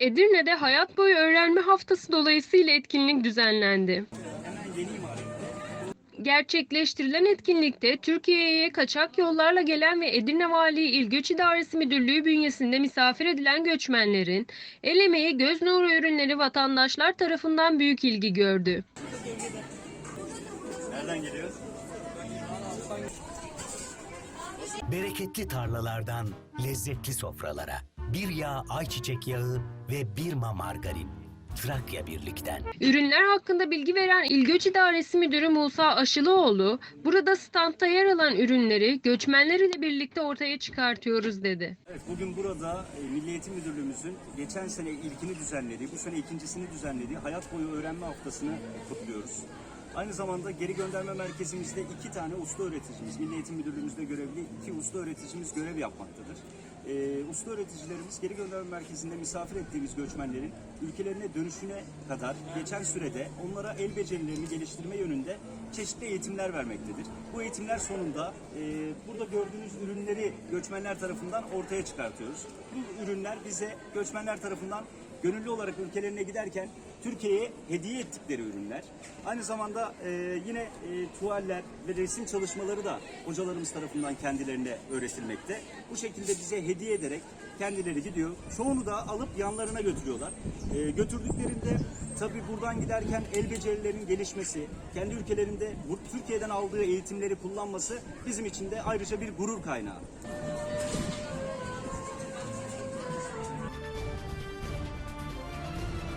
Edirne'de hayat boyu öğrenme haftası dolayısıyla etkinlik düzenlendi. Gerçekleştirilen etkinlikte Türkiye'ye kaçak yollarla gelen ve Edirne Valiliği İl Göç İdaresi Müdürlüğü bünyesinde misafir edilen göçmenlerin el emeği göz nuru ürünleri vatandaşlar tarafından büyük ilgi gördü. Nereden geliyor? Bereketli tarlalardan lezzetli sofralara. Bir yağ ayçiçek yağı ve bir ma margarin. Trakya Birlik'ten. Ürünler hakkında bilgi veren İl Göç İdaresi Müdürü Musa Aşılıoğlu, burada standta yer alan ürünleri göçmenler ile birlikte ortaya çıkartıyoruz dedi. Evet, bugün burada e, Milli Eğitim Müdürlüğümüzün geçen sene ilkini düzenlediği, bu sene ikincisini düzenlediği Hayat Boyu Öğrenme Haftası'nı kutluyoruz. Aynı zamanda geri gönderme merkezimizde iki tane usta öğreticimiz, Milli Eğitim Müdürlüğümüzde görevli iki usta öğreticimiz görev yapmaktadır. Ee, usta öğreticilerimiz geri gönderme merkezinde misafir ettiğimiz göçmenlerin ülkelerine dönüşüne kadar geçen sürede onlara el becerilerini geliştirme yönünde çeşitli eğitimler vermektedir. Bu eğitimler sonunda e, burada gördüğünüz ürünleri göçmenler tarafından ortaya çıkartıyoruz. Bu ürünler bize göçmenler tarafından gönüllü olarak ülkelerine giderken Türkiye'ye hediye ettikleri ürünler. Aynı zamanda e, yine e, tuvaller ve resim çalışmaları da hocalarımız tarafından kendilerine öğretilmekte. Bu şekilde bize hediye ederek kendileri gidiyor. Çoğunu da alıp yanlarına götürüyorlar. E, götürdüklerinde tabii buradan giderken el becerilerinin gelişmesi, kendi ülkelerinde Türkiye'den aldığı eğitimleri kullanması bizim için de ayrıca bir gurur kaynağı.